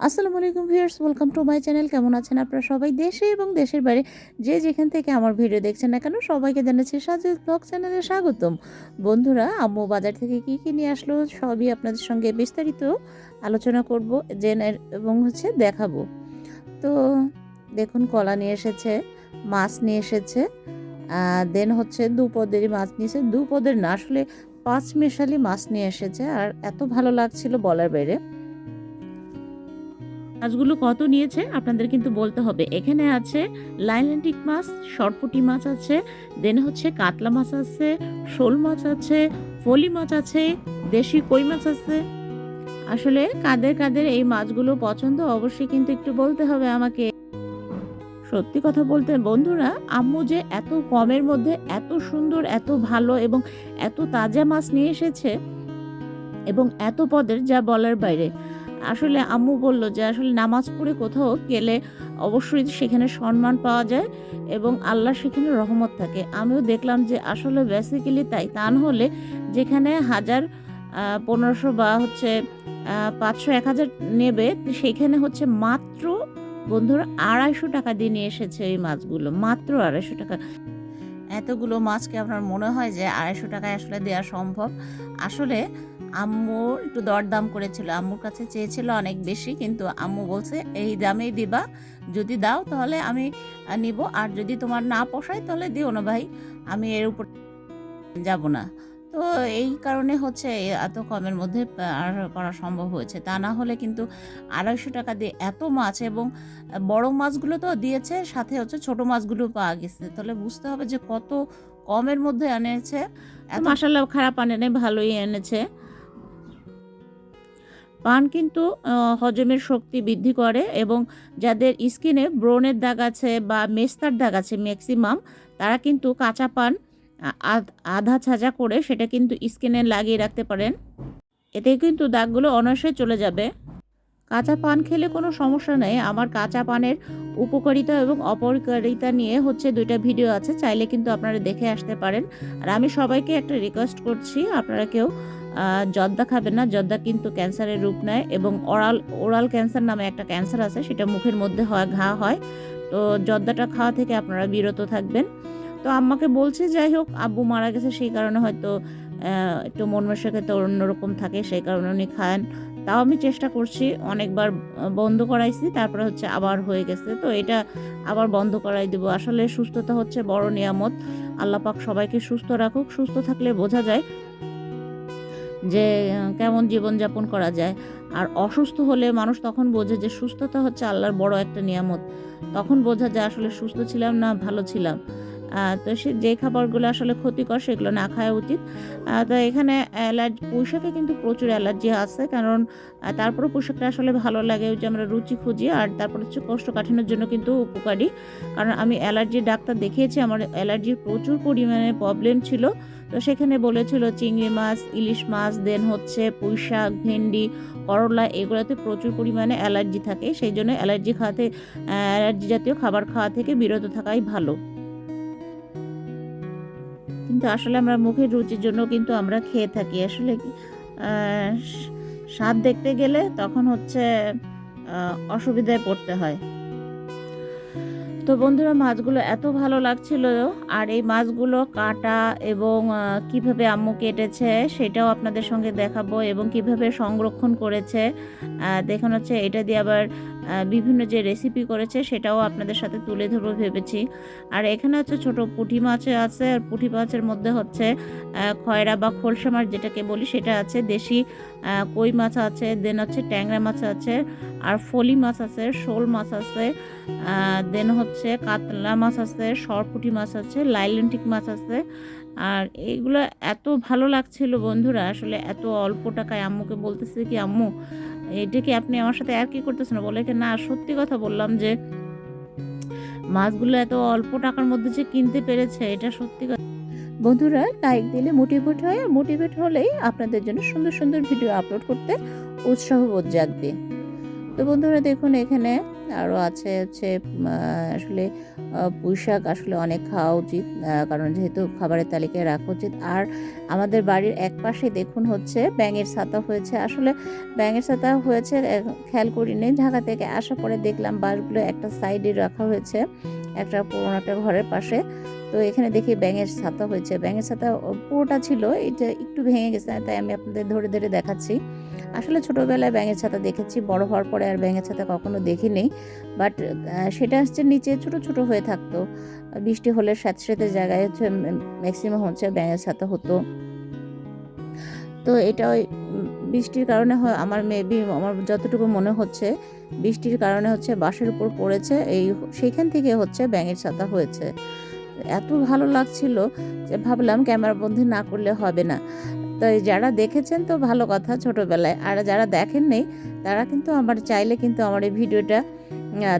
আসসালামু আলাইকুম viewers welcome to my channel কেমন আছেন আপনারা সবাই? দেশে এবং দেশের বাইরে যে যেখান থেকে আমার ভিডিও দেখছেন না কেন, সবাইকে জানাচ্ছি সাজেদ ব্লগ চ্যানেলে স্বাগতম। বন্ধুরা, আম্মু বাজার থেকে কী কী নিয়ে আসলো সবই আপনাদের সঙ্গে বিস্তারিত আলোচনা করব, জেনে এবং হচ্ছে দেখাবো। তো দেখুন, কলা নিয়ে এসেছে, মাছ নিয়ে এসেছে দেন হচ্ছে দু পদেরই মাছ নিয়েছে। দু পদের না, আসলে পাঁচ মেশালি মাছ নিয়ে এসেছে, আর এত ভালো লাগছিল বলার বাইরে। মাছগুলো কত নিয়েছে আপনাদের কিন্তু বলতে হবে। এখানে আছে লাইল্যান্টিক মাছ শর্টপুটি মাছ আছে দেন হচ্ছে কাতলা মাছ আছে, শোল মাছ আছে, ফলি মাছ আছে, দেশি কই মাছ আছে। আসলে কাদের কাদের এই মাছগুলো পছন্দ অবশ্যই কিন্তু একটু বলতে হবে আমাকে। সত্যি কথা বলতে বন্ধুরা, আম্মু যে এত কমের মধ্যে এত সুন্দর, এত ভালো এবং এত তাজা মাছ নিয়ে এসেছে এবং এত পদের যা বলার বাইরে। আসলে আম্মু বলল যে, আসলে নামাজ পড়ে কোথাও গেলে অবশ্যই সেখানে সম্মান পাওয়া যায় এবং আল্লাহ সেখানে রহমত থাকে। আমিও দেখলাম যে, আসলে বেসিক্যালি তাই। তা হলে যেখানে হাজার পনেরোশো বা হচ্ছে পাঁচশো, এক হাজার নেবে, সেখানে হচ্ছে মাত্র বন্ধুরা আড়াইশো টাকা দিয়ে নিয়ে এসেছে এই মাছগুলো। মাত্র আড়াইশো টাকা। এতগুলো মাছকে আপনার মনে হয় যে আড়াইশো টাকায় আসলে দেওয়া সম্ভব? আসলে আম্মু একটু দরদাম করেছিল, আম্মুর কাছে চেয়েছিল অনেক বেশি, কিন্তু আম্মু বলছে, এই দামেই দিবা, যদি দাও তাহলে আমি নিব, আর যদি তোমার না পোষায় তাহলে দিও না ভাই, আমি এর উপর যাব না। তো এই কারণে হচ্ছে এত কমের মধ্যে আর করা সম্ভব হয়েছে। তা না হলে কিন্তু আড়াইশো টাকা দিয়ে এত মাছ এবং বড় মাছগুলো তো দিয়েছে সাথে হচ্ছে ছোট মাছগুলো পাওয়া গেছে। তাহলে বুঝতে হবে যে কত কমের মধ্যে এনেছে। মাসাল্লাহ খারাপ আনে নেই ভালোই এনেছে। পান কিন্তু হজমের শক্তি বৃদ্ধি করে এবং যাদের স্কিনে ব্রণের দাগ আছে বা মেস্তার দাগ আছে ম্যাক্সিমাম তারা কিন্তু কাঁচা পান আধা ছাজা করে সেটা কিন্তু স্কিনে লাগিয়ে রাখতে পারেন। এতে কিন্তু দাগগুলো অনায়াসে চলে যাবে। কাঁচা পান খেলে কোনো সমস্যা নেই। আমার কাঁচা পানের উপকারিতা এবং অপকারিতা নিয়ে হচ্ছে দুইটা ভিডিও আছে। চাইলে কিন্তু আপনারা দেখে আসতে পারেন। আর আমি সবাইকে একটা রিকোয়েস্ট করছি, আপনারা কেউ জর্দা খাবেন না। জর্দা কিন্তু ক্যান্সারের রূপ নেয় এবং ওরাল ওরাল ক্যান্সার নামে একটা ক্যান্সার আছে। সেটা মুখের মধ্যে হয় ঘা হয়। তো জর্দাটা খাওয়া থেকে আপনারা বিরত থাকবেন। তো আম্মাকে বলছে, যাই হোক, আব্বু মারা গেছে, সেই কারণে হয়তো একটু মন তো অন্যরকম থাকে, সেই কারণে উনি খান। তাও আমি চেষ্টা করছি অনেকবার বন্ধ করাইছি, তারপরে হচ্ছে আবার হয়ে গেছে। তো এটা আবার বন্ধ করাই দেবো। আসলে সুস্থতা হচ্ছে বড় নিয়ামত। আল্লাপাক সবাইকে সুস্থ রাখুক। সুস্থ থাকলে বোঝা যায় যে কেমন জীবনযাপন করা যায়। আর অসুস্থ হলে মানুষ তখন বোঝে যে, সুস্থতা হচ্ছে আল্লাহর বড় একটা নিয়ামত। তখন বোঝা যায় আসলে সুস্থ ছিলাম না, ভালো ছিলাম। তো সে যে খাবারগুলো আসলে ক্ষতিকর সেগুলো না খাওয়া উচিত। তো এখানে অ্যালার্জি, পোশাকে কিন্তু প্রচুর অ্যালার্জি আছে, কারণ তারপরে পোশাকটা আসলে ভালো লাগে ওই যে আমরা রুচি খুঁজি, আর তারপর হচ্ছে কোষ্ঠকাঠিন্যের জন্য কিন্তু উপকারী। কারণ আমি অ্যালার্জির ডাক্তার দেখিয়েছি, আমার অ্যালার্জির প্রচুর পরিমাণে প্রবলেম ছিল। তো সেখানে বলেছিল চিংড়ি মাছ, ইলিশ মাছ দেন হচ্ছে পুঁই শাক ভেন্ডি, করলা, এগুলোতে প্রচুর পরিমাণে অ্যালার্জি থাকে। সেই জন্য অ্যালার্জি খাওয়াতে, অ্যালার্জি জাতীয় খাবার খাওয়া থেকে বিরত থাকাই ভালো। কিন্তু আসলে আমরা মুখের রুচির জন্য কিন্তু আমরা খেয়ে থাকি। আসলে স্বাদ দেখতে গেলে তখন হচ্ছে অসুবিধায় পড়তে হয়। তো বন্ধুরা, মাছগুলো এত ভালো লাগছিল আর এই মাছগুলো কাটা এবং কীভাবে আম্মু কেটেছে সেটাও আপনাদের সঙ্গে দেখাবো এবং কীভাবে সংরক্ষণ করেছে দেখানো হচ্ছে। এটা দিয়ে আবার বিভিন্ন যে রেসিপি করেছে সেটাও আপনাদের সাথে তুলে ধরবো ভেবেছি। আর এখানে হচ্ছে ছোট পুঁটি মাছ আছে, আর পুঁটি মাছের মধ্যে হচ্ছে খয়রা বা খোলসা মাছ যেটাকে বলি সেটা আছে, দেশি কই মাছ আছে দেন হচ্ছে ট্যাংরা মাছ আছে, আর ফলি মাছ আছে, শোল মাছ আছে দেন হচ্ছে কাতলা মাছ আছে, সরপুটি মাছ আছে লাইলেন্টিক মাছ আছে। আর এইগুলো এত ভালো লাগছিল বন্ধুরা, আসলে এত অল্প টাকায় আম্মুকে বলতেছে কি, আম্মু এটা কি আপনি আমার সাথে আর কি করতেছেন? বলে কি, না, সত্যি কথা বললাম যে মাছগুলো এত অল্প টাকার মধ্যে যে কিনতে পেরেছে, এটা সত্যি কথা। বন্ধুরা লাইক দিলে মোটিভেট হয়, আর মোটিভেট হলেই আপনাদের জন্য সুন্দর সুন্দর ভিডিও আপলোড করতে উৎসাহ বোধ জাগবে। তো বন্ধুরা দেখুন এখানে আরও আছে হচ্ছে আসলে আহ, পুঁই শাক আসলে অনেক খাওয়া উচিত কারণ যেহেতু খাবারের তালিকায় রাখা উচিত। আর আমাদের বাড়ির এক পাশে দেখুন হচ্ছে ব্যাঙের ছাতা হয়েছে। আসলে ব্যাঙের ছাতা হয়েছে খেয়াল করিনি ঢাকা থেকে আসার পরে দেখলাম বাঁশগুলো একটা সাইডে রাখা হয়েছে একটা পুরোনো একটা ঘরের পাশে। তো এখানে দেখি ব্যাঙের ছাতা হয়েছে। ব্যাঙের ছাতা পুরোটা ছিল এটা একটু ভেঙে গেছে তাই আমি আপনাদের ধরে ধরে দেখাচ্ছি। আসলে ছোটোবেলায় ব্যাঙের ছাতা দেখেছি, বড় হওয়ার পরে আর ব্যাঙের ছাতা কখনো দেখিনি। বাট সেটা হচ্ছে নিচে ছোট ছোট হয়ে থাকতো। বৃষ্টি হলে সাথে সাথে জায়গায় হচ্ছে ম্যাক্সিমাম হচ্ছে ব্যাঙের ছাতা হতো। তো এটা ওই বৃষ্টির কারণে হয়, আমার মেবি আমার যতটুকু মনে হচ্ছে, বৃষ্টির কারণে হচ্ছে বাসের উপর পড়েছে, এই সেইখান থেকে হচ্ছে ব্যাঙের ছাতা হয়েছে। এত ভালো লাগছিল যে ভাবলাম ক্যামেরা বন্দি না করলে হবে না। তো যারা দেখেছেন তো ভালো কথা ছোটবেলায়। আর যারা দেখেননি, তারা কিন্তু আমার, চাইলে কিন্তু আমার এই ভিডিওটা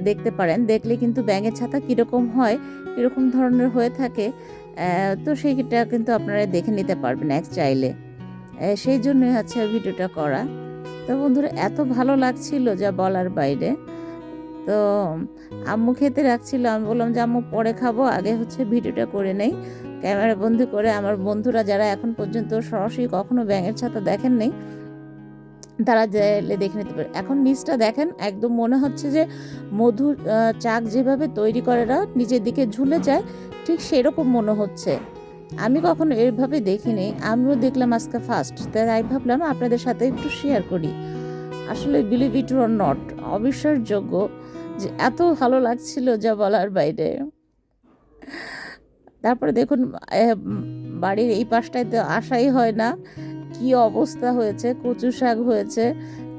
দেখতে পারেন। দেখলে কিন্তু ব্যাঙের ছাতা কীরকম হয়, কীরকম ধরনের হয়ে থাকে তো সেইটা কিন্তু আপনারা দেখে নিতে পারবেন এক চাইলে। সেই জন্যই হচ্ছে ভিডিওটা করা। তো বন্ধুরা, এত ভালো লাগছিল যা বলার বাইরে। তো আম্মু খেতে রাখছিল। আমি বললাম যে, আম্মু, পরে খাব। আগে হচ্ছে ভিডিওটা করে নেই। ক্যামেরা বন্দি করে আমার বন্ধুরা যারা এখন পর্যন্ত সরাসরি কখনো ব্যাঙের ছাতা দেখেন নেই তারা চাইলে দেখে নিতে পারে। এখন নিচটা দেখেন একদম মনে হচ্ছে যে আহ, চাক যেভাবে তৈরি করে না নিচের দিকে ঝুলে যায় ঠিক সেরকম মনে হচ্ছে। আমি কখনো এইভাবে দেখিনি আমিও দেখলাম আজকে ফার্স্ট তাই ভাবলাম আপনাদের সাথে একটু শেয়ার করি। আসলে বিলিভ ইট অর নট অবিশ্বাসযোগ্য যে এত ভালো লাগছিল যা বলার বাইরে। তারপরে দেখুন বাড়ির এই পাশটায় তো আসাই হয় না। কি অবস্থা হয়েছে? কচু শাক হয়েছে।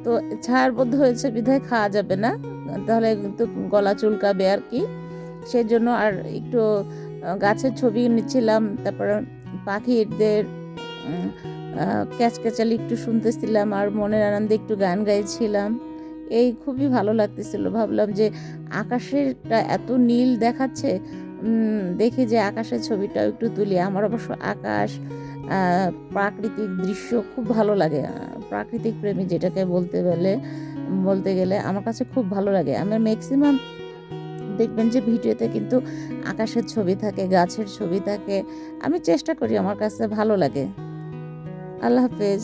তো ছায়ারবদ্ধ হয়েছে বিধায় খাওয়া যাবে না। তাহলে কিন্তু গলা চুলকাবে আর কি। সেই জন্য আর একটু গাছের ছবি নিচ্ছিলাম। তারপর পাখিদের ক্যাচক্যাচালি একটু শুনতেছিলাম আর মনের আনন্দে একটু গান গাইছিলাম। এই খুবই ভালো লাগতেছিল। ভাবলাম যে আকাশেরটা এত নীল দেখাচ্ছে দেখি যে আকাশের ছবিটাও একটু তুলি। আমার অবশ্য আকাশ প্রাকৃতিক দৃশ্য খুব ভালো লাগে। প্রাকৃতিক প্রেমী যেটাকে বলতে গেলে বলতে গেলে আমার কাছে খুব ভালো লাগে। আমার ম্যাক্সিমাম দেখবেন যে ভিডিওতে কিন্তু আকাশের ছবি থাকে, গাছের ছবি থাকে। আমি চেষ্টা করি আমার কাছে ভালো লাগে। আল্লাহ হাফেজ।